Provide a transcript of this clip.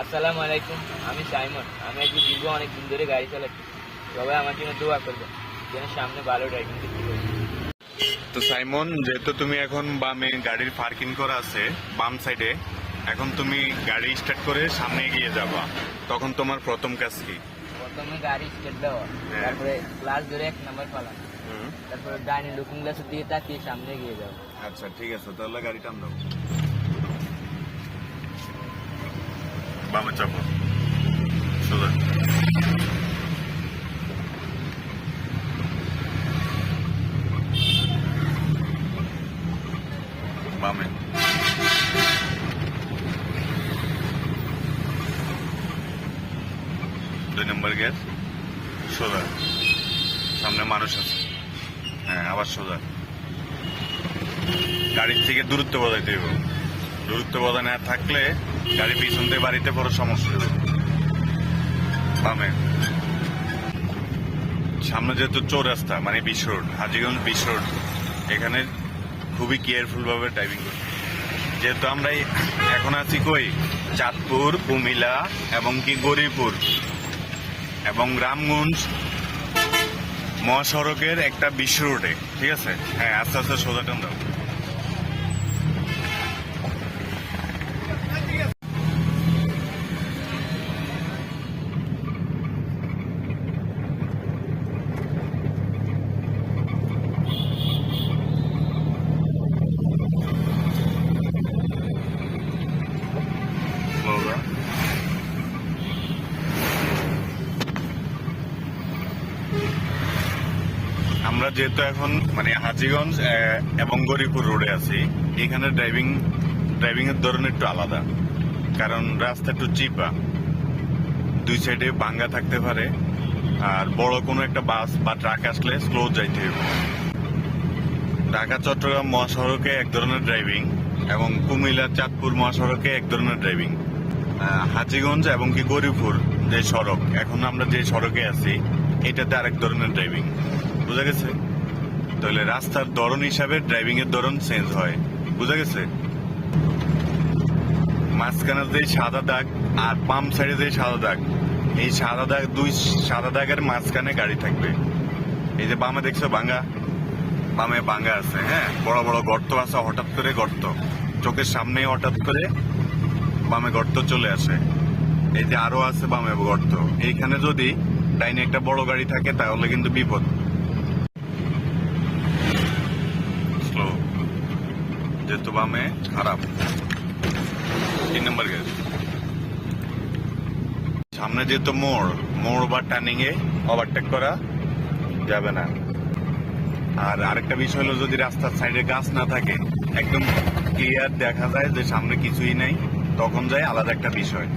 আসসালামু আলাইকুম আমি সাইমন। আমি আজকে দীর্ঘ অনেক দিন ধরে গাড়ি চালাচ্ছি। সবাই আমার জন্য দোয়া করবে যেন সামনে ভালো ড্রাইভিং পারি। তো সাইমন যেহেতু তুমি এখন বামে গাড়ির পার্কিং করা আছে বাম সাইডে এখন তুমি গাড়ি স্টার্ট করে সামনে এগিয়ে যাবা। তখন তোমার প্রথম কাজ কি? প্রথমে গাড়ি স্টার্ট দেওয়া হ্যাঁ। তারপরে ক্লাস ধরে এক নাম্বার ফেলা তারপরে ডাইনি লুকিং গ্লাসের দিকে তাকিয়ে সামনে গিয়ে যাও আচ্ছা ঠিক আছে তাহলে গাড়িটা আমরা বামে চাপো সোজা বামে দুই নম্বর গ্যাস সোজা সামনে মানুষ আছে হ্যাঁ আবার সোজা গাড়ির থেকে দূরত্ব বজায় দেব দূরত্ব বজায় না থাকলে গাড়ি পিছন দিয়ে বাড়িতে বড় সমস্যা বামে। সামনে যেহেতু চোর রাস্তা মানে বিশ রোড, হাজিগঞ্জ বিশ রোড, এখানে খুবই কেয়ারফুল ভাবে ড্রাইভিং হবে। যেহেতু আমরা এখন আছি কই? চাঁদপুর, কুমিল্লা এবং কি গরিপুর এবং রামগঞ্জ মহাসড়কের একটা বিশ্ব রোডে, ঠিক আছে? হ্যাঁ আস্তে আস্তে সোজা টান দাও। আমরা যেহেতু এখন মানে হাজিগঞ্জ এবং গরিপুর রোডে আছি, এখানে ড্রাইভিং ড্রাইভিং এর ধরন একটু আলাদা। কারণ রাস্তা একটু চিপা। দুই সাইডে ভাঙ্গা থাকতে পারে, আর বড় কোনো একটা বাস বা ট্রাক আসলে স্লো যাইতে হবে ঢাকা, চট্টগ্রাম মহাসড়কে এক ধরনের ড্রাইভিং এবং কুমিল্লা, চাঁদপুর মহাসড়কে এক ধরনের ড্রাইভিং হাজীগঞ্জ এবং কি গরিপুর যে সড়ক, এখন আমরা যে সড়কে আছি, এটাতে আরেক ধরনের ড্রাইভিং বুঝা গেছে? তাহলে রাস্তার ধরন হিসাবে ড্রাইভিং এর ধরন চেঞ্জ হয়। বুঝা গেছে? মাঝখানে যে সাদা দাগ আর পাম্প সাইডে যে সাদা দাগ, এই সাদা দাগ দুই সাদা দাগের মাঝখানে গাড়ি থাকবে। এই যে বামে দেখছ ভাঙ্গা? বামে ভাঙ্গা আছে হ্যাঁ? বড় বড় গর্ত আছে, হঠাৎ করে গর্ত। চোখের সামনে হঠাৎ করে বামে গর্ত চলে আসে। এই যে আরও আছে বামে গর্ত। এইখানে যদি ডাইনে একটা বড় গাড়ি থাকে, তাহলে কিন্তু বিপদ। যেহেতু में खराब। তিন নম্বর গেট সামনে যেহেতু মোড় মোড় বা টার্নিং এ ওভারটেক করা যাবে না আর আরেকটা বিষয় হলো, যদি রাস্তার সাইডে গাছ না থাকে, একদম ক্লিয়ার দেখা যায় যে সামনে কিছুই নাই, তখন যায় আলাদা একটা বিষয়।